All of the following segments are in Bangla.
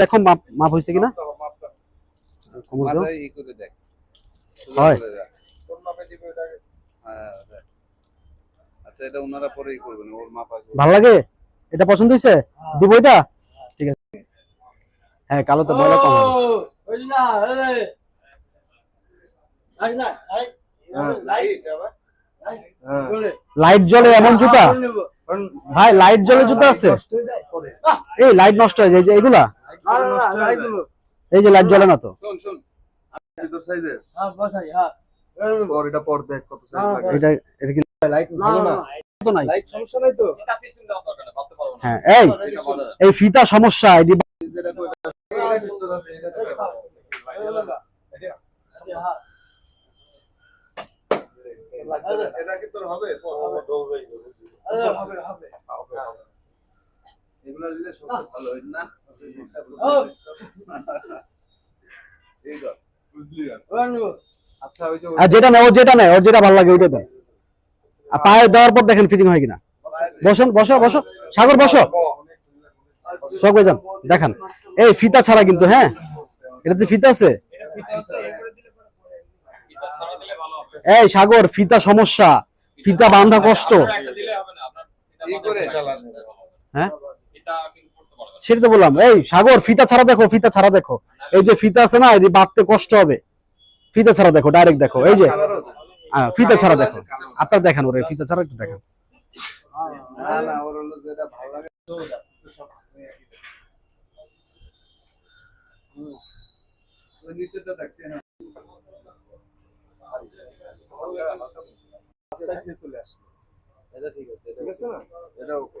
দেখো মাপ মাপ হয়েছে কিনা? হয়। করে দেখ। হ্যাঁ, দেখ। আচ্ছা এটা ওনারা পরেই করবেন ওর মাপা ভালো লাগে? এটা পছন্দ হয়েছে? দিব এটা? ঠিক আছে। হ্যাঁ কালো তো কম হবে। লাইট। লাইট জ্বলে এমন জুতা? ভাই লাইট জ্বলে জুতা আছে। এই লাইট নষ্ট হয়ে যায় যে এগুলা? এই যে লাইট জ্বলে না তো? শোন শোন। সাইজের হ্যাঁ। পর এটা পর দেখ কত সাইজ লাগে। এটা এটা কি লাইট ভালো না? তো নাই। লাইট সমস্যা নাই তো? হ্যাঁ এই এই ফিতা সমস্যা এটি যেটা করে এটা কি তোর হবে। এগুলো দিলে সবচেয়ে ভালো হয় না? আর যেটা নেয় ওর যেটা নেয় ওর যেটা ভালো লাগে ওইটা দেন আর পায়ে দেওয়ার পর দেখেন ফিটিং হয় কিনা। বসুন বসো বসো। সাগর বসো। সব যান দেখান। এই ফিতা ছাড়া কিন্তু হ্যাঁ? এটাতে ফিতা আছে? এই সাগর ফিতা সমস্যা। ফিতা বান্ধা কষ্ট। হ্যাঁ? সেটা তো বললাম। এই সাগর ফিতা ছাড়া দেখো ফিতা ছাড়া দেখো। এই যে ফিতা আছে না এটি বাঁধতে কষ্ট হবে। ফিতা ছাড়া দেখো ডাইরেক্ট দেখো এই যে। হ্যাঁ, ফিতা ছাড়া দেখো। আপনার দেখান ওরে ফিতা ছাড়া একটু দেখান। এটা ঠিক আছে ঠিক আছে। না এটা ওকে।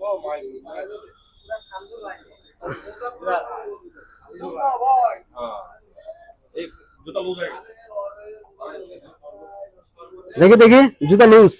Oh my goodness. দেখি দেখি জুতা লুজ